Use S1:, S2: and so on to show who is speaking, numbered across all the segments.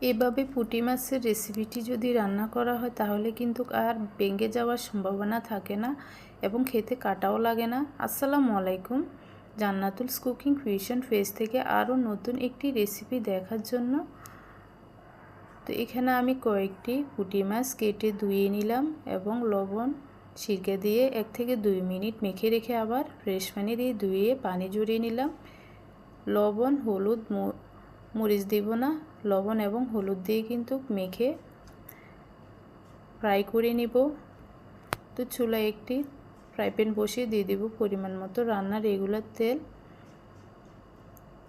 S1: এভাবে পুঁটি মাছের রেসিপিটি যদি রান্না করা হয়, তাহলে কিন্তু আর ভেঙে যাওয়ার সম্ভাবনা থাকে না এবং খেতে কাটাও লাগে না। আসসালামু আলাইকুম। জান্নাতুলস কুকিং ফিউশন ফেস থেকে আরও নতুন একটি রেসিপি দেখার জন্য তো এখানে আমি কয়েকটি পুঁটি মাছ কেটে ধুয়ে নিলাম এবং লবণ সিরকে দিয়ে এক থেকে দুই মিনিট মেখে রেখে আবার ফ্রেশ পানি দিয়ে ধুয়ে পানি জড়িয়ে নিলাম। লবণ, হলুদ মরিচ দিব না, লবণ এবং হলুদ দিয়ে কিন্তু মেখে ফ্রাই করে নিব। তো চুলায় একটি ফ্রাই প্যান বসিয়ে দিয়ে দেব পরিমাণ মতো। রান্নার রেগুলার তেল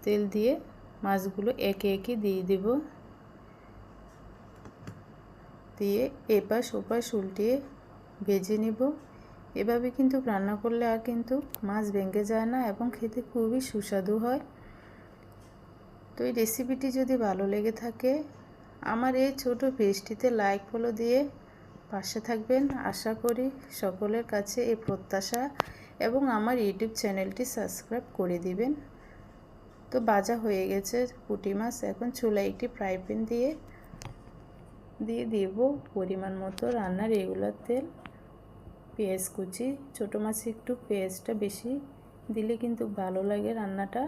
S1: তেল দিয়ে মাছগুলো একে একে দিয়ে দেব। দিয়ে এপাশ ওপাশ উল্টিয়ে ভেজে নিব। এভাবে কিন্তু রান্না করলে আর কিন্তু মাছ ভেঙে যায় না এবং খেতে খুবই সুস্বাদু হয়। তো এই রেসিপিটি যদি ভালো লেগে থাকে, আমার এই ছোট পেজটিতে লাইক ফলো দিয়ে পাশে থাকবেন। আশা করি সকলের কাছে এই প্রত্যাশা এবং আমার ইউটিউব চ্যানেলটি সাবস্ক্রাইব করে দিবেন। তো বাজা হয়ে গেছে পুঁটি মাছ। এখন চুলায় একটি ফ্রাই দিয়ে দিয়ে দেব পরিমাণ মতো রান্নার রেগুলার তেল, পেঁয়াজ কুচি। ছোটো মাছে একটু পেঁয়াজটা বেশি দিলে কিন্তু ভালো লাগে রান্নাটা।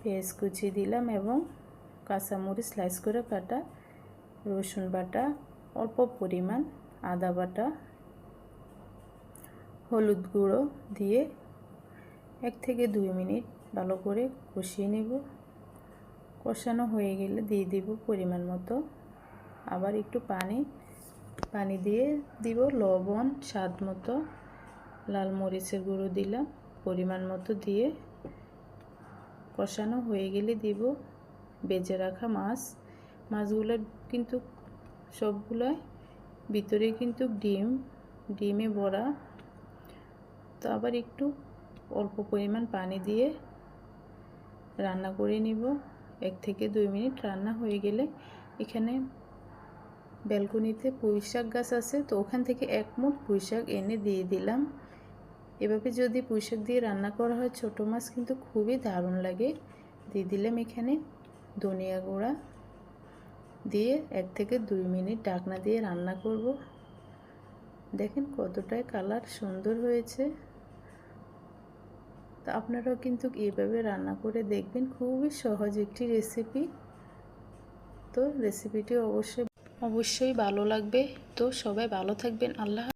S1: পেঁয়াজ কুচি দিলাম এবং কাঁচামরিচ স্লাইস করে কাটা রসুন বাটা, অল্প পরিমাণ আদা বাটা, হলুদ গুঁড়ো দিয়ে এক থেকে দুই মিনিট ভালো করে কষিয়ে নেব। কষানো হয়ে গেলে দিয়ে দিব পরিমাণ মতো। আবার একটু পানি পানি দিয়ে দিব লবণ, স্বাদ মতো। লাল মরিচের গুঁড়ো দিলাম, পরিমাণ মতো দিয়ে কষানো হয়ে গেলে দিব বেজে রাখা মাছ। মাছগুলো কিন্তু সবগুলোই ভিতরে কিন্তু ডিম, ডিমে ভরা তো আবার একটু অল্প পরিমাণ পানি দিয়ে রান্না করে নিব। এক থেকে দুই মিনিট রান্না হয়ে গেলে এখানে ব্যালকনিতে পুঁই শাক গাছ আছে, তো ওখান থেকে এক মুঠ পুঁই শাক এনে দিয়ে দিলাম। এভাবে যদি পুঁইশাক দিয়ে রান্না করা হয়, ছোটো মাছ কিন্তু খুবই দারুণ লাগে। দিয়ে দিলাম এখানে ধনিয়া গুঁড়া। দিয়ে এক থেকে দুই মিনিট ডাকনা দিয়ে রান্না করব। দেখেন কতটাই কালার সুন্দর হয়েছে। তা আপনারাও কিন্তু এইভাবে রান্না করে দেখবেন, খুবই সহজ একটি রেসিপি। তো রেসিপিটি অবশ্যই অবশ্যই ভালো লাগবে। তো সবাই ভালো থাকবেন, আল্লাহ